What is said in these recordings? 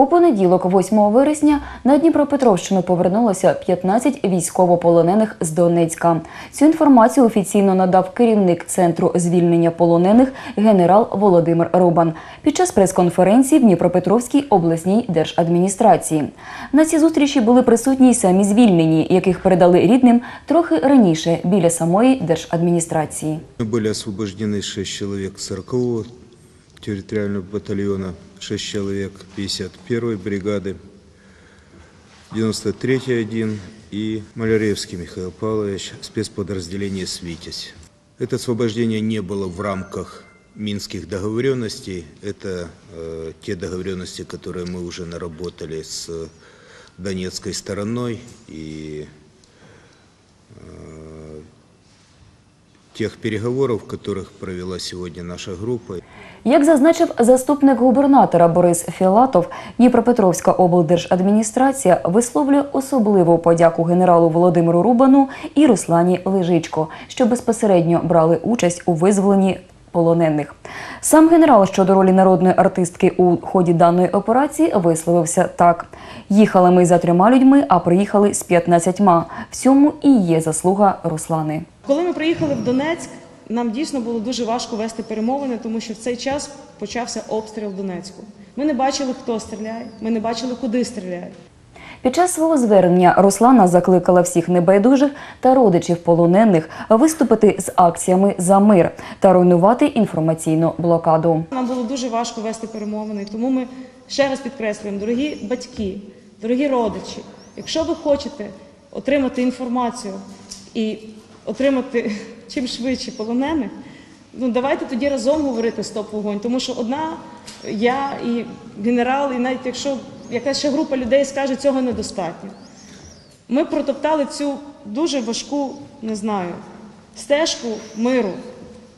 У понеділок, 8 вересня, на Дніпропетровщину повернулося 15 військовополонених з Донецька. Цю інформацію офіційно надав керівник центру звільнення полонених генерал Володимир Рубан під час прес-конференції в Дніпропетровській обласній держадміністрації. На цій зустрічі були присутні й самі звільнені, яких передали рідним трохи раніше біля самої держадміністрації. Были освобождены 6 человек 40-го территориального батальона, 6 человек 51-й бригады, 93-й один и Маляревский Михаил Павлович, спецподразделение «Свитязь». Это освобождение не было в рамках минских договоренностей. Это э, те договоренности, которые мы уже наработали с донецкой стороной и тех переговоров, которых провела сегодня наша группа. Як зазначив заступник губернатора Борис Філатов, Дніпропетровська облдержадміністрація висловлює особливу подяку генералу Володимиру Рубану і Руслані Лежичко, що безпосередньо брали участь у визволенні полонених. Сам генерал щодо ролі народної артистки у ході даної операції висловився так: їхали ми за трьома людьми, а приїхали з 15. В цьому і є заслуга Руслани. Коли ми приїхали в Донецьк, нам дійсно було дуже важко вести перемовини, тому що в цей час почався обстріл Донецьку. Ми не бачили, хто стріляє, ми не бачили, куди стріляють. Під час свого звернення Руслана закликала всіх небайдужих та родичів полонених виступити з акціями за мир та руйнувати інформаційну блокаду. Нам було дуже важко вести перемовини, тому ми ще раз підкреслюємо, дорогі батьки, дорогі родичі, якщо ви хочете отримати інформацію і отримати чим швидше полонених, ну давайте тоді разом говорити стоп вогонь, тому що одна я і генерал, і навіть якщо якась ще група людей скаже, цього недостатньо. Ми протоптали цю дуже важку, не знаю, стежку миру.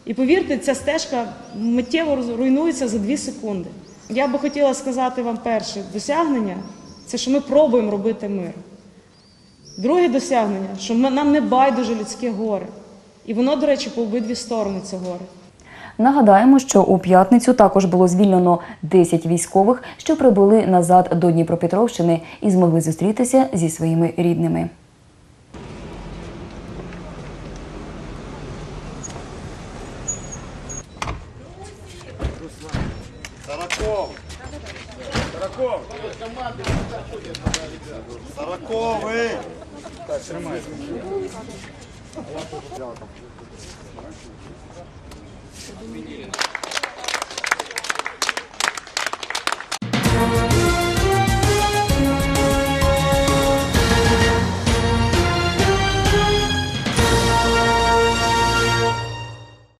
І повірте, ця стежка миттєво руйнується за дві секунди. Я би хотіла сказати вам перше досягнення це що ми пробуємо робити мир. Друге досягнення, що ми, нам не байдуже людське горе. І воно, до речі, по обидві сторони це горе. Нагадаємо, що у п'ятницю також було звільнено 10 військових, що прибули назад до Дніпропетровщини і змогли зустрітися зі своїми рідними. Дякую.